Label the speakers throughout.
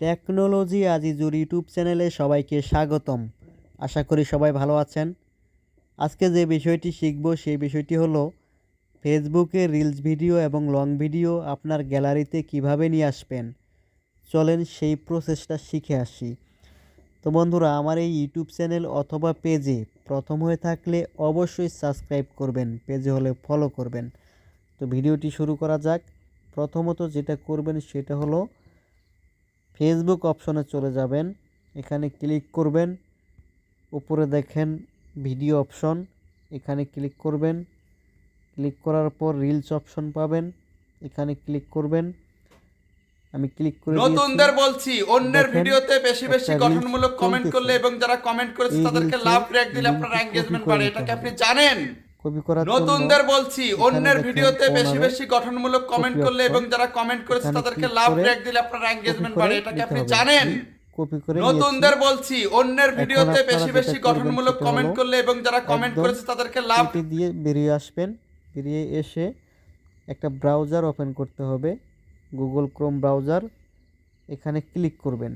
Speaker 1: Technology Azizur YouTube চ্যানেলে সবাইকে স্বাগতম। আশা করি সবাই ভালো আছেন। আজকে যে বিষয়টি শিখব সেই বিষয়টি হলো, ফেসবুকে রিলস ভিডিও এবং লং ভিডিও আপনার গ্যালারিতে কীভাবে নিয়ে আসবেন? চলেন সেই প্রসেসটা শিখে আসি। তো বন্ধুরা, আমার এই ইউটিউব চ্যানেল অথবা পেজে প্রথম হয়ে থাকলে অবশ্যই সাবস্ক্রাইব করবেন, পেজে হলে ফলো করবেন। তো ভিডিওটি শুরু করা যাক। প্রথমত যেটা করবেন সেটা হলো ফেসবুক অপশনে চলে যাবেন। এখানে ক্লিক করবেন। উপরে দেখেন ভিডিও অপশন এখানে ক্লিক করবেন। ক্লিক করার পর রিলস অপশন পাবেন। এখানে ক্লিক করবেন। আমি ক্লিক করে।
Speaker 2: নতুনদের বলছি অন্যের ভিডিওতে বেশি বেশি গঠনমূলক কমেন্ট করলে এবং যারা কমেন্ট করেছে তাদেরকে লাভ রেক দিলে আপনার
Speaker 1: করে
Speaker 2: বাড়ে। এটাকে
Speaker 1: হবে।
Speaker 2: আপনি জানেন।
Speaker 1: কপি করার
Speaker 2: নতুনদের বলছি অন্যের ভিডিওতে বেশি বেশি গঠনমূলক কমেন্ট করলে এবং যারা কমেন্ট করেছে তাদেরকে লাভ
Speaker 1: করে
Speaker 2: দিলে আপনার এঙ্গেজমেন্ট
Speaker 1: copy
Speaker 2: বাড়ে এটাকে
Speaker 1: নিতে
Speaker 2: আপনি জানেন।
Speaker 1: কপি করে
Speaker 2: নতুনদের। বলছি অন্যের ভিডিওতে বেশি বেশি গঠনমূলক কমেন্ট করলে এবং যারা কমেন্ট করেছে তাদেরকে লাভ
Speaker 1: দিয়ে বেরিয়ে আসবেন। বেরিয়ে এসে একটা ব্রাউজার ওপেন করতে হবে গুগল ক্রোম ব্রাউজার এখানে ক্লিক করবেন।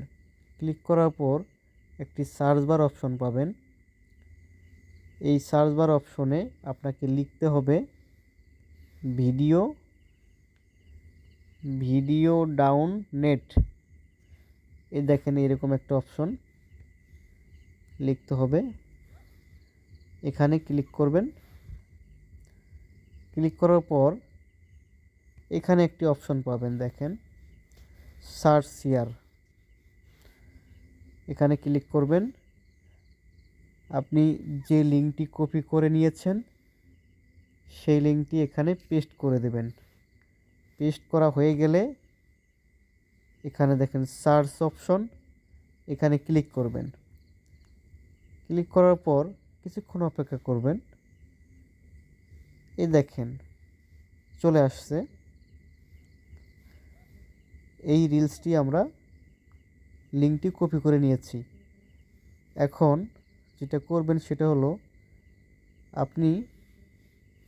Speaker 1: ক্লিক করার পর একটি সার্চ বার অপশন পাবেন। এই সার্চ বার অপশনে আপনাকে লিখতে হবে ভিডিও ভিডিও ডাউন নেট এই দেখেন এরকম একটা অপশন লিখতে হবে। এখানে ক্লিক করবেন। ক্লিক করার পর এখানে একটি অপশন পাবেন, দেখেন। সার্চ শেয়ার এখানে ক্লিক করবেন। আপনি যে লিঙ্কটি কপি করে নিয়েছেন, সেই লিঙ্কটি এখানে পেস্ট করে দেবেন। পেস্ট করা হয়ে গেলে এখানে দেখেন সার্চ অপশন, এখানে ক্লিক করবেন। ক্লিক করার পর কিছুক্ষণ অপেক্ষা করবেন। এই দেখেন, চলে আসছে। এই রিলসটি আমরা লিঙ্কটি কপি করে নিয়েছি। এখন যেটা করবেন সেটা হলো আপনি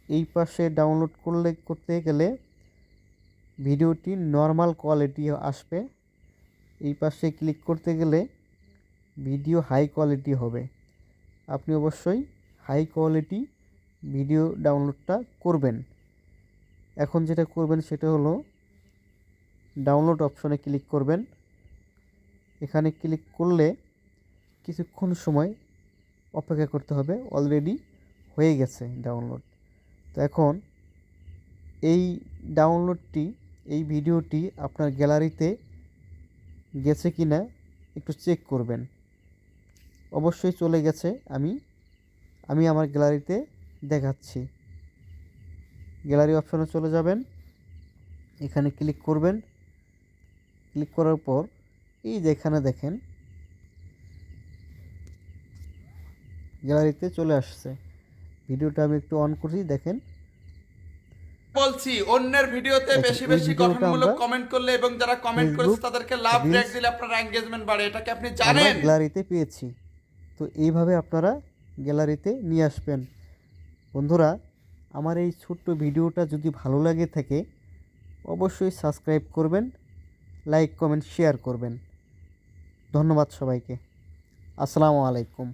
Speaker 1: এই পাশে ডাউনলোড করলে, করতে গেলে ভিডিওটি নর্মাল কোয়ালিটি আসবে। এই পাশে ক্লিক করতে গেলে ভিডিও হাই কোয়ালিটি হবে। আপনি অবশ্যই হাই কোয়ালিটি ভিডিও ডাউনলোডটা করবেন। এখন যেটা করবেন সেটা হলো ডাউনলোড অপশনে ক্লিক করবেন। এখানে ক্লিক করলে কিছুক্ষণ সময় অপেক্ষা করতে হবে অলরেডি হয়ে গেছে ডাউনলোড তো এখন এই ডাউনলোডটি এই ভিডিওটি আপনার গ্যালারিতে গেছে কি না একটু চেক করবেন। অবশ্যই চলে গেছে, আমি আমি আমার গ্যালারিতে দেখাচ্ছি। গ্যালারি অপশনে চলে যাবেন, এখানে ক্লিক করবেন। ক্লিক করার পর এই যেখানে দেখেন গ্যালারিতে চলে আসছে। ভিডিওটা আমি একটু অন করছি দেখেন।
Speaker 2: বলছি অন্যের ভিডিওতে বেশি বেশি গঠনমূলক কমেন্ট করলে এবং যারা কমেন্ট করেছে তাদেরকে লাভ রেক দিলে আপনার এঙ্গেজমেন্ট বাড়ে এটাকে আপনি
Speaker 1: আমরা
Speaker 2: জানেন।
Speaker 1: গ্যালারিতে পেয়েছি। তো এইভাবে আপনারা গ্যালারিতে নিয়ে আসবেন। বন্ধুরা আমার এই ছোট্ট ভিডিওটা যদি ভালো লাগে থাকে অবশ্যই সাবস্ক্রাইব করবেন লাইক কমেন্ট শেয়ার করবেন। ধন্যবাদ সবাইকে। আসসালামু আলাইকুম।